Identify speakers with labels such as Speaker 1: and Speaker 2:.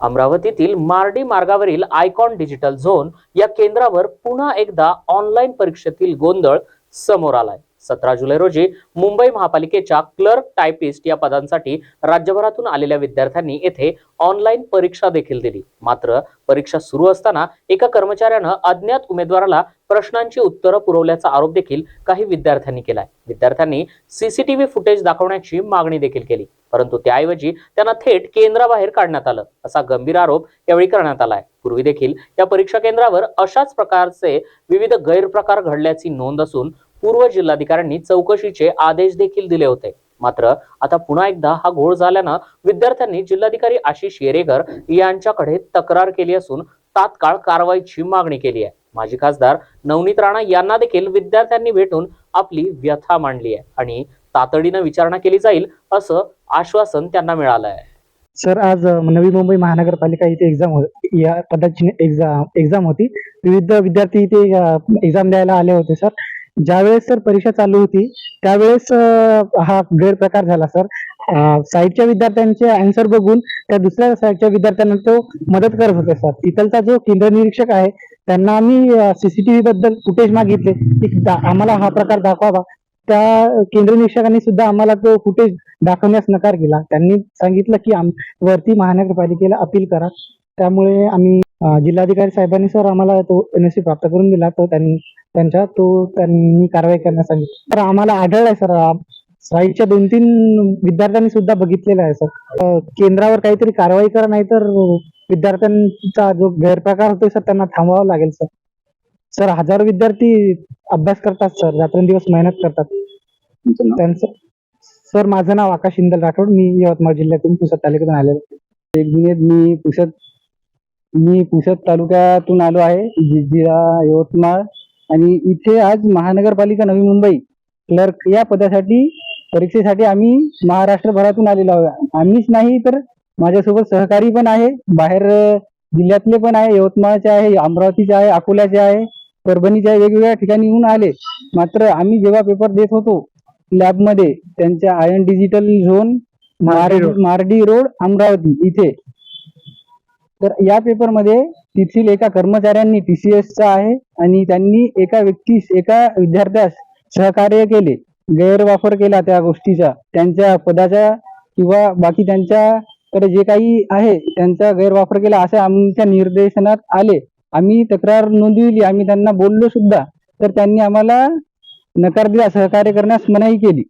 Speaker 1: अमरावतीतील मार्डी मार्गावरील icon digital zone या केंद्रावर पुन्हा एकदा ऑनलाईन परीक्षेतील गोंधळ समोर आलाय. सतरा जुलै रोजी मुंबई महापालिकेच्या क्लर्क टायपिस्ट या पदांसाठी राज्यभरातून आलेल्या विद्यार्थ्यांनी येथे ऑनलाईन परीक्षा देखील दिली. मात्र परीक्षा सुरू असताना एका कर्मचाऱ्यानं अज्ञात उमेदवाराला प्रश्नांची उत्तरं पुरवल्याचा आरोप देखील काही विद्यार्थ्यांनी केलाय. विद्यार्थ्यांनी सीसीटीव्ही फुटेज दाखवण्याची मागणी देखील केली. परंतु त्याऐवजी त्यांना थेट केंद्राबाहेर काढण्यात आलं असा गंभीर आरोप यावेळी करण्यात आलाय. पूर्वी देखील या परीक्षा केंद्रावर अशाच प्रकारचे विविध गैरप्रकार घडल्याची नोंद असून पूर्व जिल्हाधिकाऱ्यांनी चौकशीचे आदेश देखील दिले होते. मात्र आता पुन्हा एकदा हा घोळ झाल्यानं विद्यार्थ्यांनी जिल्हाधिकारी आशिष येरेकर यांच्याकडे तक्रार केली असून तात्काळ कारवाईची मागणी केली आहे. माजी खासदार नवनीत राणा यांना देखील विद्यार्थ्यांनी भेटून आपली व्यथा मांडली आहे आणि तातडीनं विचारणा केली जाईल असं आश्वासन त्यांना मिळालं आहे
Speaker 2: सर आज नवी मुंबई महानगरपालिका इथे एक्झाम हो-, या पद्धतीने एक्झाम एक्झाम होती. विविध विद्यार्थी इथे एक्झाम द्यायला आले होते सर. ज्यावेळेस सर परीक्षा चालू होती त्यावेळेस हा गैरप्रकार झाला सर. साईडच्या विद्यार्थ्यांचे आन्सर बघून त्या दुसऱ्या साईडच्या विद्यार्थ्यांना तो मदत करत होते सर. तिथलचा जो केंद्र निरीक्षक आहे त्यांना आम्ही सीसीटीव्ही बद्दल फुटेज मागितले की आम्हाला हा प्रकार दाखवावा. त्या केंद्र निरीक्षकांनी सुद्धा आम्हाला तो फुटेज दाखवण्यास नकार केला. त्यांनी सांगितलं की आम वरती महानगरपालिकेला अपील करा. त्यामुळे आम्ही जिल्हाधिकारी साहेबांनी सर आम्हाला तो एनएससी प्राप्त करून दिला तो त्यांनी त्यांच्या तो त्यांनी कारवाई करण्यास सांगितलं. तर आम्हाला आढळलाय सर साईडच्या दोन तीन विद्यार्थ्यांनी सुद्धा बघितलेलं आहे सर. केंद्रावर काहीतरी कारवाई करा नाही तर विद्यार्थ्यांचा जो गैरप्रकार होतोय सर त्यांना थांबवावं लागेल सर. सर हजारो विद्यार्थी अभ्यास करतात सर रात्रंदिवस मेहनत करतात. त्यांचं सर माझं नाव आकाश इंदल राठोड. मी यवतमाळ जिल्ह्यातून पुसद तालुक्यातून आलेलो एक मिनिट मी पुसद मी पुसद तालुक्यातून आलो आहे जिल्हा यवतमाळ. आणि इथे आज महानगरपालिका नवी मुंबई क्लर्क या पदासाठी परीक्षेसाठी आम्ही महाराष्ट्रभरातून आलेलो आहोत. आम्हीच नाही तर माझ्यासोबत सहकारी पण आहे बाहेर जिल्ह्यातले पण आहे यवतमाळचे आहे अमरावतीचे आहे अकोल्याचे आहे परभणीचे आहे वेगवेगळ्या ठिकाणीहून आले. मात्र आम्ही जेव्हा पेपर देत होतो लॅबमध्ये त्यांच्या iON digital zone Mardi road Amravati इथे. तर या पेपरमध्ये तेथील एका कर्मचाऱ्यांनी टीसीएसचा आहे आणि त्यांनी एका व्यक्तीस एका विद्यार्थ्यास सहकार्य केले गैरवापर केला त्या गोष्टीचा त्यांच्या पदाचा किंवा बाकी त्यांच्याकडे जे काही आहे त्यांचा गैरवापर केला असे आमच्या निर्देशनात आले. आम्ही तक्रार नोंदविली आम्ही त्यांना बोललो सुद्धा. तर त्यांनी आम्हाला नकार दिला सहकार्य करण्यास मनाई केली.